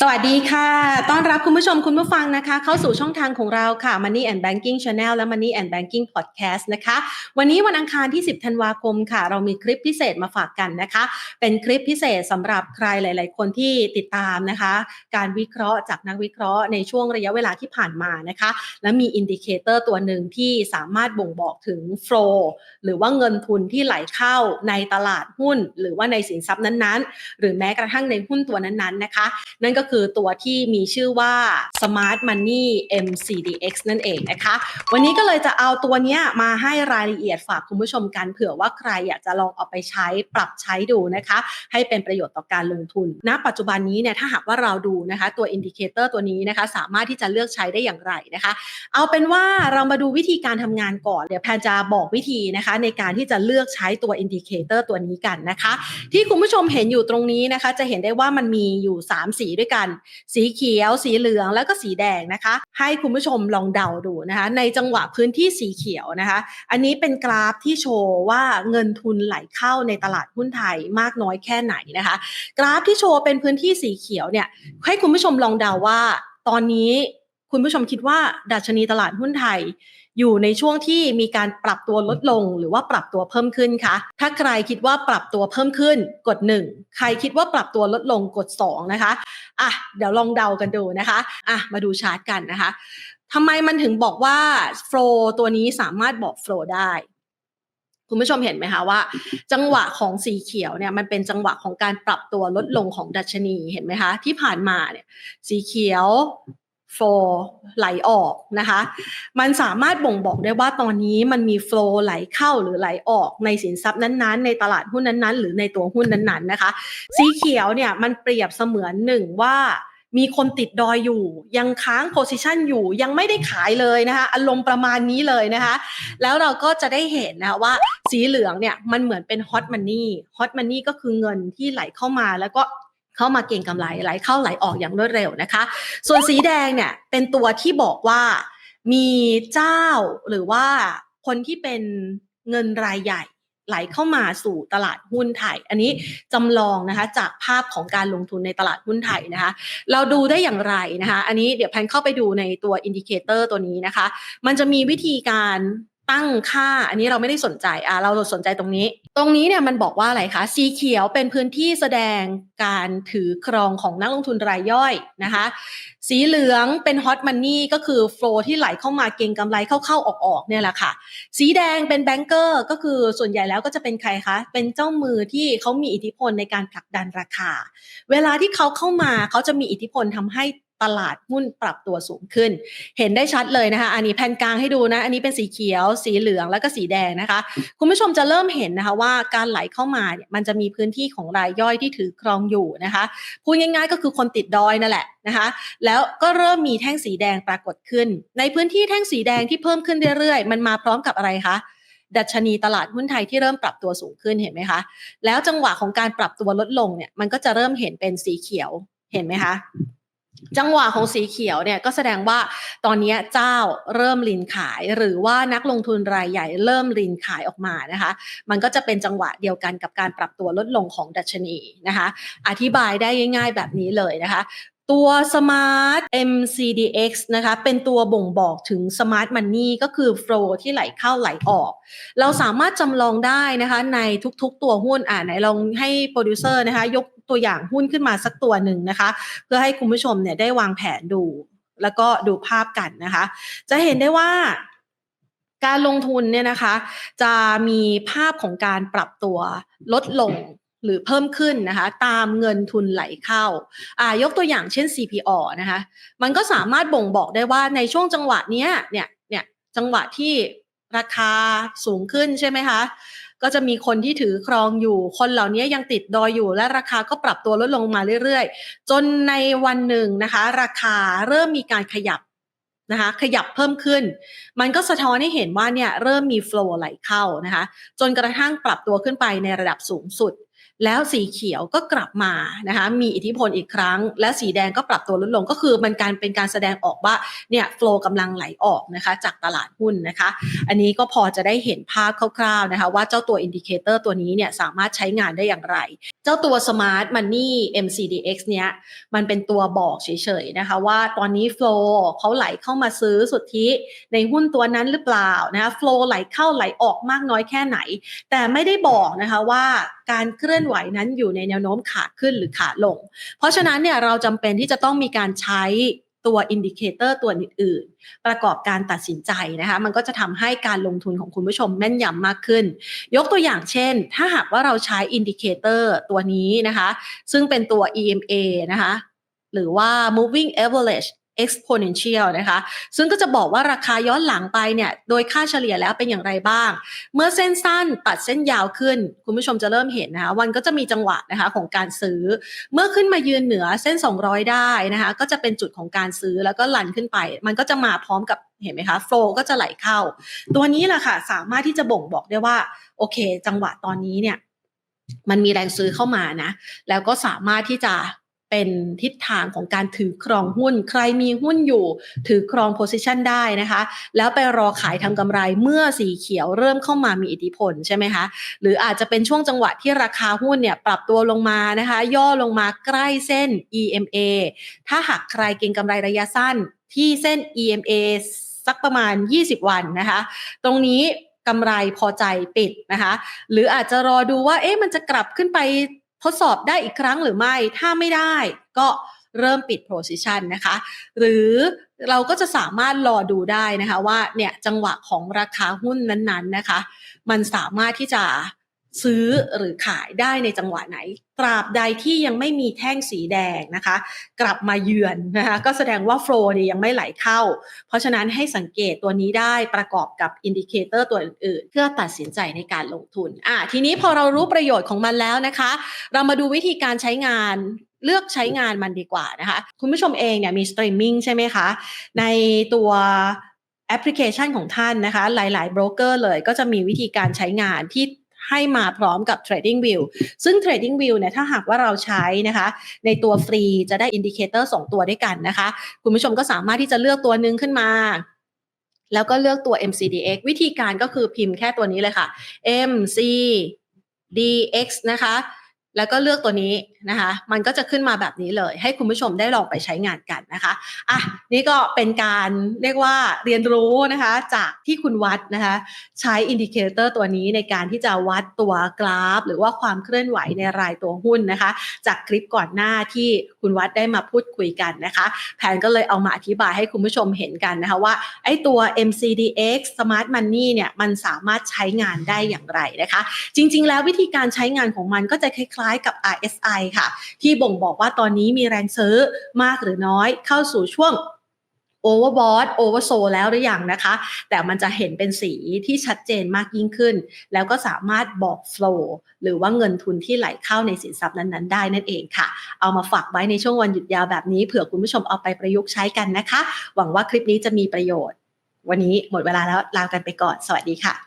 สวัสดีค่ะ ต้อนรับคุณผู้ชมคุณผู้ฟังนะคะ เข้าสู่ช่องทางของเราค่ะ Money and Banking Channel และ Money and Banking Podcast นะคะ วันนี้วันอังคารที่ 10 ธันวาคมค่ะ เรามีคลิปพิเศษมาฝากกันนะคะ เป็นคลิปพิเศษสำหรับใครหลาย ๆ คนที่ติดตามนะคะ การวิเคราะห์จากนักวิเคราะห์ในช่วงระยะเวลาที่ผ่านมานะคะ และมีอินดิเคเตอร์ตัวหนึ่งที่สามารถบ่งบอกถึง flow หรือว่าเงินทุนที่ไหลเข้าในตลาดหุ้น หรือว่าในสินทรัพย์นั้น ๆ หรือแม้กระทั่งในหุ้นตัวนั้น ๆ นะคะ นั่นก็คือตัวที่มีชื่อว่า Smart Money MCDX นั่นเองนะคะ วันนี้ก็เลยจะเอาตัวนี้มาให้รายละเอียดฝากคุณผู้ชมกันเผื่อว่าใครอยากจะลองเอาไปใช้ปรับใช้ดูนะคะ ให้เป็นประโยชน์ต่อการลงทุนณปัจจุบันนี้เนี่ยถ้าหากว่าเราดูนะคะตัวอินดิเคเตอร์ตัวนี้นะคะ สามารถที่จะเลือกใช้ได้อย่างไรนะคะ เอาเป็นว่าเรามาดูวิธีการทำงานก่อน เดี๋ยวแพนจะบอกวิธีนะคะ ในการที่จะเลือกใช้ตัวอินดิเคเตอร์ตัวนี้กันนะคะ ที่คุณผู้ชมเห็นอยู่ตรงนี้นะคะ จะเห็นได้ว่ามันมีอยู่ 3 สีด้วยกันสีเขียว สีเหลืองแล้วก็สีแดงนะคะ ให้คุณผู้ชมลองเดาดูนะคะ ในจังหวะพื้นที่สีเขียวนะคะ อันนี้เป็นกราฟที่โชว์ว่าเงินทุนไหลเข้าในตลาดหุ้นไทยมากน้อยแค่ไหนนะคะ กราฟที่โชว์เป็นพื้นที่สีเขียวเนี่ยให้คุณผู้ชมลองเดาว่า ตอนนี้ คุณผู้ชมคิดว่าดัชนีตลาดหุ้นไทย อยู่ในช่วงที่มีการปรับตัวลดลงหรือว่าปรับตัวเพิ่มขึ้นคะ ถ้าใครคิดว่าปรับตัวเพิ่มขึ้นกด 1 ใครคิดว่าปรับตัวลดลงกด 2 นะคะอะเดี๋ยวลองเดากันดูนะคะอะมาดูชาร์ตกันนะคะทำไมมันถึงบอกว่าโฟลตัวนี้สามารถบอกโฟลได้คุณผู้ชมเห็นไหมคะว่า จังหวะของสีเขียวเนี่ยมันเป็นจังหวะของการปรับตัวลดลงของดัชนีเห็นไหมคะ ที่ผ่านมาเนี่ยสีเขียว โฟลไหลออกนะคะ มันสามารถบ่งบอกได้ว่าตอนนี้มันมีโฟลไหลเข้าหรือไหลออกในสินทรัพย์นั้นๆ ในตลาดหุ้นนั้นๆ หรือในตัวหุ้นนั้นๆนะคะ สีเขียวเนี่ยมันเปรียบเสมือนหนึ่งว่ามีคนติดดอยอยู่ ยังค้างโพซิชันอยู่ยังไม่ได้ขายเลยนะคะอารมณ์ประมาณนี้เลยนะคะ แล้วเราก็จะได้เห็นนะว่าสีเหลืองเนี่ยมันเหมือนเป็นฮอตมันนี่ฮอตมันนี่ก็คือเงินที่ไหลเข้ามาแล้วก็ เข้ามาเก่งกำไรไหลเข้าไหลออกอย่างรวดเร็วนะคะ ส่วนสีแดงเนี่ยเป็นตัวที่บอกว่ามีเจ้าหรือว่าคนที่เป็นเงินรายใหญ่ไหลเข้ามาสู่ตลาดหุ้นไทย อันนี้จำลองนะคะจากภาพของการลงทุนในตลาดหุ้นไทยนะคะ เราดูได้อย่างไรนะคะ อันนี้เดี๋ยวแพนเข้าไปดูในตัวอินดิเคเตอร์ตัวนี้นะคะ มันจะมีวิธีการ ตั้งค่า อันนี้เราไม่ได้สนใจอะเราสนใจตรงนี้ ตรงนี้เนี่ยมันบอกว่าอะไรคะ สีเขียวเป็นพื้นที่แสดงการถือครองของนักลงทุนรายย่อยนะคะ สีเหลืองเป็นฮอตมันนี่ก็คือโฟลที่ไหลเข้ามาเก็งกำไรเข้าๆออกๆเนี่ยแหละค่ะ สีแดงเป็นแบงเกอร์ก็คือส่วนใหญ่แล้วก็จะเป็นใครคะ เป็นเจ้ามือที่เขามีอิทธิพลในการผลักดันราคา เวลาที่เขาเข้ามาเขาจะมีอิทธิพลทำให้ ตลาดหุ้นปรับตัวสูงขึ้น เห็นได้ชัดเลยนะคะ อันนี้แผ่นกลางให้ดูนะ อันนี้เป็นสีเขียว สีเหลืองแล้วก็สีแดงนะคะ คุณผู้ชมจะเริ่มเห็นนะคะว่าการไหลเข้ามาเนี่ยมันจะมีพื้นที่ของรายย่อยที่ถือครองอยู่นะคะ พูดง่ายๆก็คือคนติดดอยนั่นแหละนะคะ แล้วก็เริ่มมีแท่งสีแดงปรากฏขึ้น ในพื้นที่แท่งสีแดงที่เพิ่มขึ้นเรื่อยๆ มันมาพร้อมกับอะไรคะดัชนีตลาดหุ้นไทยที่เริ่มปรับตัวสูงขึ้นเห็นไหมคะ แล้วจังหวะของการปรับตัวลดลงเนี่ยมันก็จะเริ่มเห็นเป็นสีเขียวเห็นไหมคะ จังหวะของสีเขียวเนี่ยก็แสดงว่าตอนนี้เจ้าเริ่มลินขาย หรือว่านักลงทุนรายใหญ่เริ่มลินขายออกมานะคะ มันก็จะเป็นจังหวะเดียวกันกับการปรับตัวลดลงของดัชนีนะคะ อธิบายได้ง่าย ๆ แบบนี้เลยนะคะตัว Smart MCDX นะคะ เป็นตัวบ่งบอกถึง Smart Money ก็คือ flow ที่ไหลเข้าไหลออก เราสามารถจำลองได้นะคะในทุกๆตัวหุ้นอ่าไหนลองให้โปรดิวเซอร์นะคะ ยก ตัวอย่างหุ้นขึ้นมาสักตัวหนึ่งนะคะ เพื่อให้คุณผู้ชมเนี่ยได้วางแผนดู แล้วก็ดูภาพกันนะคะ จะเห็นได้ว่าการลงทุนเนี่ยนะคะ จะมีภาพของการปรับตัวลดลงหรือเพิ่มขึ้นนะคะ ตามเงินทุนไหลเข้าอ่ายกตัวอย่างเช่น CPO นะคะ มันก็สามารถบ่งบอกได้ว่าในช่วงจังหวะเนี้ยเนี่ยเนี่ยจังหวะที่ราคาสูงขึ้นใช่ไหมคะ ก็จะมีคนที่ถือครองอยู่ คนเหล่านี้ยังติดดอยอยู่ และราคาก็ปรับตัวลดลงมาเรื่อยๆ จนในวันหนึ่งนะคะ ราคาเริ่มมีการขยับนะคะขยับเพิ่มขึ้น มันก็สะท้อนให้เห็นว่าเนี่ยเริ่มมีโฟล์ไหลเข้านะคะจนกระทั่งปรับตัวขึ้นไปในระดับสูงสุด แล้วสีเขียวก็กลับมานะคะมีอิทธิพลอีกครั้ง และสีแดงก็ปรับตัวลดลงก็คือมันการเป็นการแสดงออกว่าเนี่ยโฟล์กำลังไหลออกนะคะจากตลาดหุ้นนะคะ อันนี้ก็พอจะได้เห็นภาพคร่าวๆนะคะว่าเจ้าตัวอินดิเคเตอร์ตัวนี้เนี่ยสามารถใช้งานได้อย่างไร เจ้าตัว Smart Money MCDX เนี่ยมันเป็นตัวบอกเฉยๆนะคะว่าตอนนี้โฟล์เขาไหลเข้ามาซื้อสุทธิในหุ้นตัวนั้นหรือเปล่านะคะโฟล์ไหลเข้าไหลออกมากน้อยแค่ไหน แต่ไม่ได้บอกนะคะว่า การเคลื่อนไหวนั้นอยู่ในแนวโน้มขาขึ้นหรือขาลง เพราะฉะนั้นเนี่ยเราจำเป็นที่จะต้องมีการใช้ตัวอินดิเคเตอร์ตัวอื่นๆ ประกอบการตัดสินใจนะคะมันก็จะทำให้การลงทุนของคุณผู้ชมแม่นยำมากขึ้น ยกตัวอย่างเช่น ถ้าหากว่าเราใช้อินดิเคเตอร์ตัวนี้นะคะ ซึ่งเป็นตัว EMA นะคะ หรือว่า moving average exponential นะคะ ซึ่งก็จะบอกว่าราคาย้อนหลังไปเนี่ย โดยค่าเฉลี่ยแล้วเป็นอย่างไรบ้าง เมื่อเส้นสั้นตัดเส้นยาวขึ้น คุณผู้ชมจะเริ่มเห็นนะคะ วันก็จะมีจังหวะนะคะของการซื้อ เมื่อขึ้นมายืนเหนือเส้น 200 ได้นะคะ ก็จะเป็นจุดของการซื้อแล้วก็ลันขึ้นไป มันก็จะมาพร้อมกับเห็นไหมคะโฟล์ก็จะไหลเข้า ตัวนี้แหละค่ะ สามารถที่จะบ่งบอกได้ว่า โอเค จังหวะตอนนี้เนี่ย มันมีแรงซื้อเข้ามานะ แล้วก็สามารถที่จะ เป็นทิศทางของการถือครองหุ้น ใครมีหุ้นอยู่ ถือครองโพซิชันได้นะคะ แล้วไปรอขายทำกำไรเมื่อสีเขียวเริ่มเข้ามามีอิทธิพลใช่ไหมคะ หรืออาจจะเป็นช่วงจังหวะที่ราคาหุ้นเนี่ยปรับตัวลงมานะคะ ย่อลงมาใกล้เส้น EMA ถ้าหากใครเก็งกำไรระยะสั้นที่เส้น EMA สักประมาณ 20 วันนะคะ ตรงนี้กำไรพอใจปิดนะคะ หรืออาจจะรอดูว่า เอ๊ะมันจะกลับขึ้นไป ทดสอบได้อีกครั้งหรือไม่ ถ้าไม่ได้ก็เริ่มปิด position นะคะ หรือเราก็จะสามารถรอดูได้นะคะว่าเนี่ยจังหวะของราคาหุ้นนั้นๆนะคะ มันสามารถที่จะ ซื้อหรือขายได้ในจังหวะไหน ตราบใดที่ยังไม่มีแท่งสีแดงนะคะ กลับมาเยือนนะคะก็แสดงว่าโฟล์เนี่ยยังไม่ไหลเข้า เพราะฉะนั้นให้สังเกตตัวนี้ได้ประกอบกับอินดิเคเตอร์ตัวอื่นๆ เพื่อตัดสินใจในการลงทุนอะทีนี้พอเรารู้ประโยชน์ของมันแล้วนะคะ เรามาดูวิธีการใช้งานเลือกใช้งานมันดีกว่านะคะ คุณผู้ชมเองเนี่ยมีสตรีมมิ่งใช่ไหมคะ ในตัวแอปพลิเคชันของท่านนะคะ หลายๆโบรกเกอร์เลยก็จะมีวิธีการใช้งานที่ ให้มาพร้อมกับ Trading View ซึ่ง Trading View เนี่ยถ้าหากว่าเราใช้นะคะ ในตัวฟรีจะได้อินดิเคเตอร์2ตัวด้วยกันนะคะ คุณผู้ชมก็สามารถที่จะเลือกตัวหนึ่งขึ้นมาแล้วก็เลือกตัว MCDX วิธีการก็คือพิมพ์แค่ตัวนี้เลยค่ะ MCDX นะคะ แล้วก็เลือกตัวนี้นะคะ มันก็จะขึ้นมาแบบนี้เลย ให้คุณผู้ชมได้ลองไปใช้งานกันนะคะอะนี่ก็เป็นการเรียกว่าเรียนรู้นะคะ จากที่คุณวัดนะคะ ใช้อินดิเคเตอร์ตัวนี้ในการที่จะวัดตัวกราฟ หรือว่าความเคลื่อนไหวในรายตัวหุ้นนะคะ จากคลิปก่อนหน้าที่คุณวัดได้มาพูดคุยกันนะคะ แผนก็เลยเอามาอธิบายให้คุณผู้ชมเห็นกันนะคะว่าไอ้ตัว MCDX Smart Money เนี่ยมันสามารถใช้งานได้อย่างไรนะคะ จริง ๆ แล้ววิธีการใช้งานของมันก็จะคล้ายๆกับ RSI ค่ะ ที่บ่งบอกว่าตอนนี้มีแรงซื้อมากหรือน้อยเข้าสู่ช่วง overbought oversold แล้วหรือยังนะคะ แต่มันจะเห็นเป็นสีที่ชัดเจนมากยิ่งขึ้น แล้วก็สามารถบอก flow หรือว่าเงินทุนที่ไหลเข้าในสินทรัพย์นั้นๆ ได้นั่นเองค่ะ เอามาฝากไว้ในช่วงวันหยุดยาวแบบนี้เผื่อคุณผู้ชมเอาไปประยุกต์ใช้กันนะคะ หวังว่าคลิปนี้จะมีประโยชน์ วันนี้หมดเวลาแล้วลากันไปก่อน สวัสดีค่ะ